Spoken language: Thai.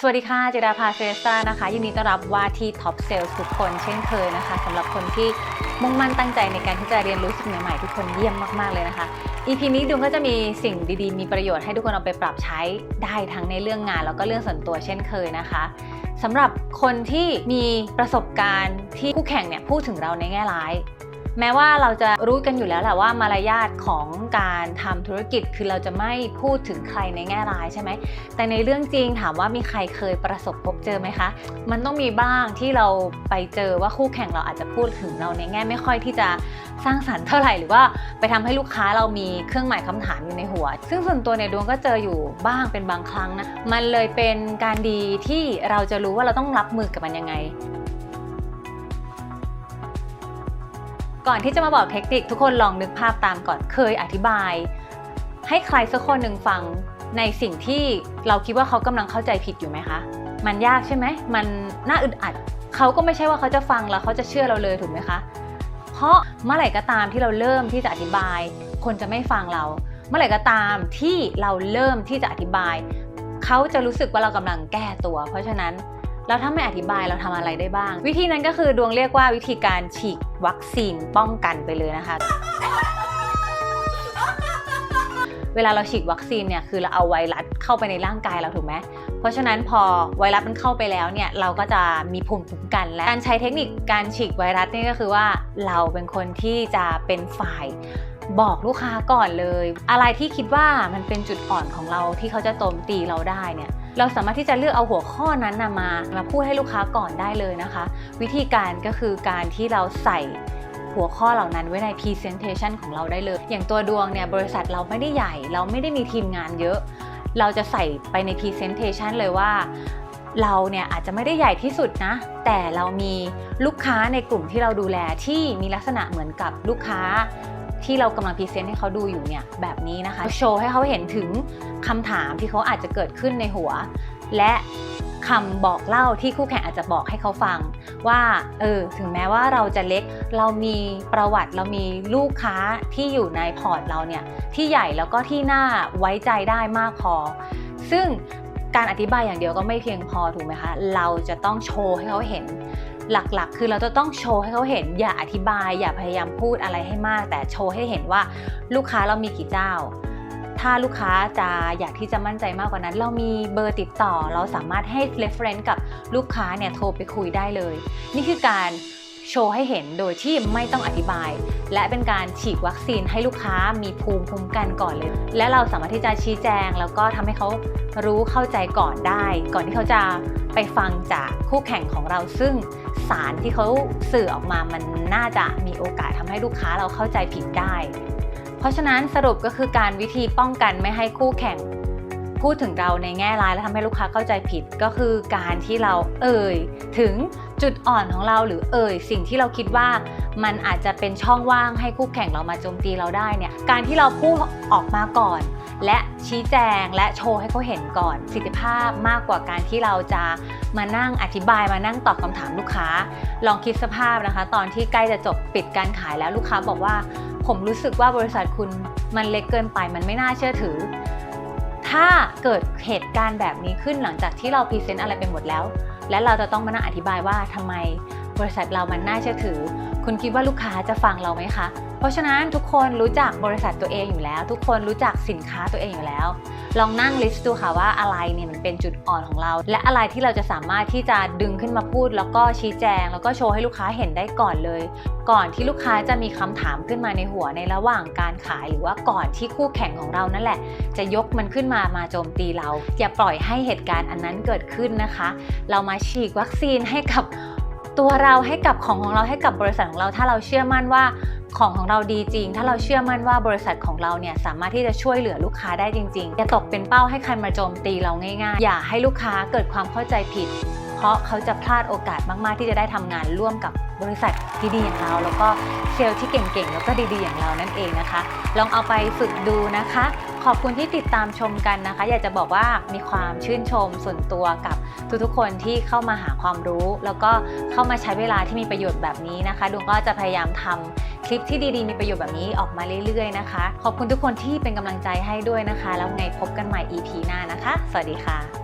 สวัสดีค่ะเจดาพาเซสตานะคะยินดีต้อนรับว่าที่ท็อปเซลล์ทุกคนเช่นเคยนะคะสำหรับคนที่มุ่งมั่นตั้งใจในการที่จะเรียนรู้สิ่งใหม่ๆทุกคนเยี่ยมมากๆเลยนะคะ EP นี้ดุงก็จะมีสิ่งดีๆ มีประโยชน์ให้ทุกคนเอาไปปรับใช้ได้ทั้งในเรื่องงานแล้วก็เรื่องส่วนตัวเช่นเคยนะคะสำหรับคนที่มีประสบการณ์ที่คู่แข่งเนี่ยพูดถึงเราในแง่ร้าย แม้ว่าเราจะรู้กันอยู่แล้วแหละว่ามารยาทของการทำธุรกิจคือเราจะไม่พูดถึงใครในแง่ร้ายใช่ไหม แต่ในเรื่องจริงถามว่ามีใครเคยประสบพบเจอไหมคะ มันต้องมีบ้างที่เราไปเจอว่าคู่แข่งเราอาจจะพูดถึงเราในแง่ไม่ค่อยที่จะสร้างสรรค์เท่าไหร่หรือว่าไปทำให้ลูกค้าเรามีเครื่องหมายคำถามอยู่ในหัว ซึ่งส่วนตัวเนี่ยดวงก็เจออยู่บ้างเป็นบางครั้งนะ มันเลยเป็นการดีที่เราจะรู้ว่าเราต้องรับมือกับมันยังไง ก่อนที่จะมาบอกเทคนิคทุกคนลองนึกภาพตามก่อนเคยอธิบาย ให้ใครสักคนหนึ่งฟังในสิ่งที่เราคิดว่าเขากำลังเข้าใจผิดอยู่ไหมคะ มันยากใช่ไหม มันน่าอึดอัด เขาก็ไม่ใช่ว่าเขาจะฟังแล้วเขาจะเชื่อเราเลยถูกไหมคะ เพราะเมื่อไหร่ก็ตามที่เราเริ่มที่จะอธิบาย คนจะไม่ฟังเรา เมื่อไหร่ก็ตามที่เราเริ่มที่จะอธิบาย เขาจะรู้สึกว่าเรากำลังแก้ตัว เพราะฉะนั้น แล้วถ้าไม่อธิบายเราทำอะไรได้บ้าง วิธีนั้นก็คือดวงเรียกว่าวิธีการฉีกวัคซีนป้องกันไปเลยนะคะ เวลาเราฉีดวัคซีนเนี่ยคือเราเอาไวรัสเข้าไปในร่างกายเราถูกไหมเพราะฉะนั้นพอไวรัสมันเข้าไปแล้วเนี่ยเราก็จะมีภูมิคุ้มกันและการใช้เทคนิคการฉีกไวรัสนี่ก็คือว่าเราเป็นคนที่จะเป็นฝ่ายบอกลูกค้าก่อนเลย อะไรที่คิดว่ามันเป็นจุดอ่อนของเราที่เขาจะโจมตีเราได้เนี่ย เราสามารถที่จะเลือกเอาหัวข้อนั้นนะมามาพูดให้ลูกค้าก่อนได้เลยนะคะ วิธีการก็คือการที่เราใส่หัวข้อเหล่านั้นไว้ใน Presentation ของเราได้เลย อย่างตัวดวงเนี่ยบริษัทเราไม่ได้ใหญ่ เราไม่ได้มีทีมงานเยอะ เราจะใส่ไปใน Presentation เลยว่า เราเนี่ยอาจจะไม่ได้ใหญ่ที่สุดนะ แต่เรามีลูกค้าในกลุ่มที่เราดูแลที่มีลักษณะเหมือนกับลูกค้า ที่เรากำลังพรีเซนต์ให้เขาดูอยู่เนี่ยแบบนี้นะคะ โชว์ให้เขาเห็นถึงคำถามที่เขาอาจจะเกิดขึ้นในหัว และคำบอกเล่าที่คู่แข่งอาจจะบอกให้เขาฟัง ว่าเออถึงแม้ว่าเราจะเล็กเรามีประวัติเรามีลูกค้าที่อยู่ในพอร์ตเราเนี่ยที่ใหญ่แล้วก็ที่น่าไว้ใจได้มากพอ ซึ่งการอธิบายอย่างเดียวก็ไม่เพียงพอถูกไหมคะ เราจะต้องโชว์ให้เขาเห็น หลักๆ คือเราจะต้องโชว์ให้เขาเห็น อย่าอธิบาย อย่าพยายามพูดอะไรให้มาก แต่โชว์ให้เห็นว่าลูกค้าเรามีกี่เจ้า ถ้าลูกค้าจะอยากที่จะมั่นใจมากกว่านั้น เรามีเบอร์ติดต่อ เราสามารถให้ reference กับลูกค้าเนี่ยโทรไปคุยได้เลย นี่คือการ โชว์ให้เห็นโดยที่ไม่ต้องอธิบาย และเป็นการฉีดวัคซีนให้ลูกค้ามีภูมิคุ้มกันก่อนเลย และเราสามารถที่จะชี้แจง แล้วก็ทำให้เขารู้เข้าใจก่อนได้ ก่อนที่เขาจะไปฟังจากคู่แข่งของเราซึ่งสารที่เขาสื่อออกมามันน่าจะมีโอกาสทำให้ลูกค้าเราเข้าใจผิดได้ เพราะฉะนั้นสรุปก็คือการวิธีป้องกันไม่ให้คู่แข่ง พูดถึงเราในแง่ร้ายและทำให้ลูกค้าเข้าใจผิดก็คือการที่เราเอ่ยถึง จุดอ่อนของเราหรือเอ่ยสิ่งที่เราคิดว่ามันอาจจะเป็นช่องว่างให้คู่แข่งเรามาโจมตีเราได้เนี่ยการที่เราพูดออกมาก่อน และชี้แจงและโชว์ให้เขาเห็นก่อนสิทธิภาพมากกว่าการที่เราจะมานั่งอธิบายมานั่งตอบคำถามลูกค้า ลองคิดสภาพนะคะ ตอนที่ใกล้จะจบปิดการขายแล้วลูกค้าบอกว่า ผมรู้สึกว่าบริษัทคุณมันเล็กเกินไปมันไม่น่าเชื่อถือ ถ้าเกิดเหตุการณ์แบบนี้ขึ้นหลังจากที่เราพรีเซนต์อะไรไปหมดแล้ว และเราจะต้องมานั่งอธิบายว่าทำไมบริษัทเรามันน่าเชื่อถือ คุณคิดว่าลูกค้าจะฟังเราไหมคะ เพราะฉะนั้นทุกคนรู้จักบริษัทตัวเองอยู่แล้ว ทุกคนรู้จักสินค้าตัวเองอยู่แล้ว ลองนั่งลิสต์ดูค่ะว่าอะไรเนี่ยมันเป็นจุดอ่อนของเรา และอะไรที่เราจะสามารถที่จะดึงขึ้นมาพูด แล้วก็ชี้แจง แล้วก็โชว์ให้ลูกค้าเห็นได้ก่อนเลย ก่อนที่ลูกค้าจะมีคำถามขึ้นมาในหัวในระหว่างการขาย หรือว่าก่อนที่คู่แข่งของเรานั่นแหละ จะยกมันขึ้นมามาโจมตีเรา อย่าปล่อยให้เหตุการณ์อันนั้นเกิดขึ้นนะคะ เรามาฉีกวัคซีนให้กับ ตัวเราให้กับของของเราให้กับบริษัทของเราถ้าเราเชื่อมั่นว่าของของเราดีจริง ถ้าเราเชื่อมั่นว่าบริษัทของเราเนี่ยสามารถที่จะช่วยเหลือลูกค้าได้จริงๆอย่าตกเป็นเป้าให้ใครมาโจมตีเราง่ายๆ อย่าให้ลูกค้าเกิดความเข้าใจผิด เพราะเขาจะพลาดโอกาสมากๆ ที่จะได้ทำงานร่วมกับบริษัทที่ดีอย่างเรา แล้วก็เซลล์ที่เก่งๆแล้วก็ดีๆอย่างเรานั่นเองนะคะ ลองเอาไปฝึกดูนะคะ ขอบคุณที่ติดตามชมกันนะคะ อยากจะบอกว่ามีความชื่นชมส่วนตัวกับทุกๆคนที่เข้ามาหาความรู้ แล้วก็เข้ามาใช้เวลาที่มีประโยชน์แบบนี้นะคะดวงก็จะพยายามทำคลิปที่ดีๆ มีประโยชน์แบบนี้ออกมาเรื่อยๆนะคะ ขอบคุณทุกคนที่เป็นกำลังใจให้ด้วยนะคะ แล้วไงพบกันใหม่ EP หน้านะคะ สวัสดีค่ะ